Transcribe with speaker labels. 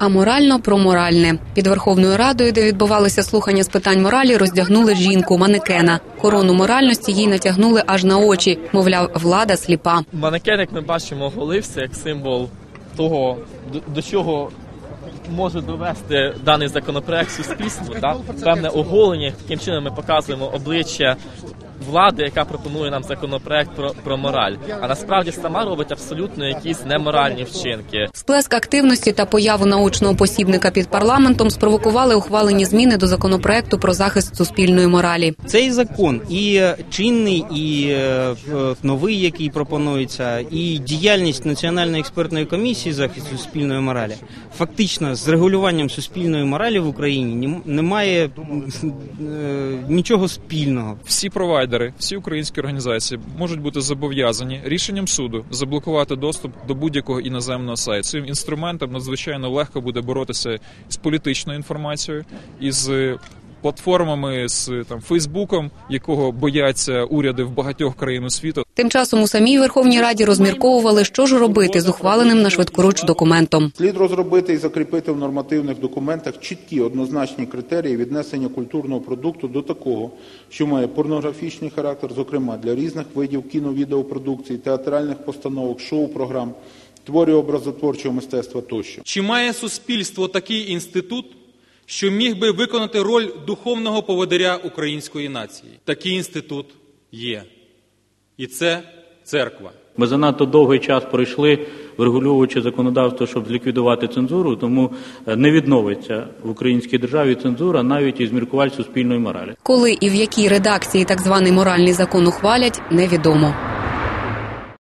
Speaker 1: А морально про моральне під Верховною Радою, де відбувалися слухання з питань моралі, роздягнули жінку манекена. Корону моральності їй натягнули аж на очі. Мовляв, влада сліпа.
Speaker 2: Манекен, як ми бачимо, оголився як символ того, до чого може довести даний законопроект суспільству. Да? Певне оголення, таким чином ми показуємо обличчя влади, яка пропонує нам законопроект про, про мораль. А насправді сама робить абсолютно якісь неморальні вчинки.
Speaker 1: Сплеск активності та появу научного посібника під парламентом спровокували ухвалені зміни до законопроекту про захист суспільної моралі.
Speaker 3: Цей закон і е, чинний, і е, новий, який пропонується, і діяльність Національної експертної комісії захисту суспільної моралі, фактично з регулюванням суспільної моралі в Україні нем- немає е, нічого спільного.
Speaker 4: Всі провайдери, всі українські організації можуть бути зобов'язані рішенням суду заблокувати доступ до будь-якого іноземного сайту. Цим інструментом надзвичайно легко буде боротися з політичною інформацією із платформами з там Фейсбуком, якого бояться уряди в багатьох країн світу.
Speaker 1: Тим часом у самій Верховній Раді розмірковували, що ж робити з ухваленим на швидкоруч документом.
Speaker 5: Слід розробити і закріпити в нормативних документах чіткі однозначні критерії віднесення культурного продукту до такого, що має порнографічний характер, зокрема для різних видів кіно-відеопродукції, театральних постановок, шоу-програм, творів образотворчого мистецтва тощо.
Speaker 6: Чи має суспільство такий інститут, що міг би виконати роль духовного поводиря української нації? Такий інститут є. І це церква.
Speaker 7: Ми занадто довгий час пройшли, врегульовуючи законодавство, щоб зліквідувати цензуру, тому е, не відновиться в українській державі цензура навіть із міркувань суспільної моралі.
Speaker 1: Коли і в якій редакції так званий моральний закон ухвалять, невідомо.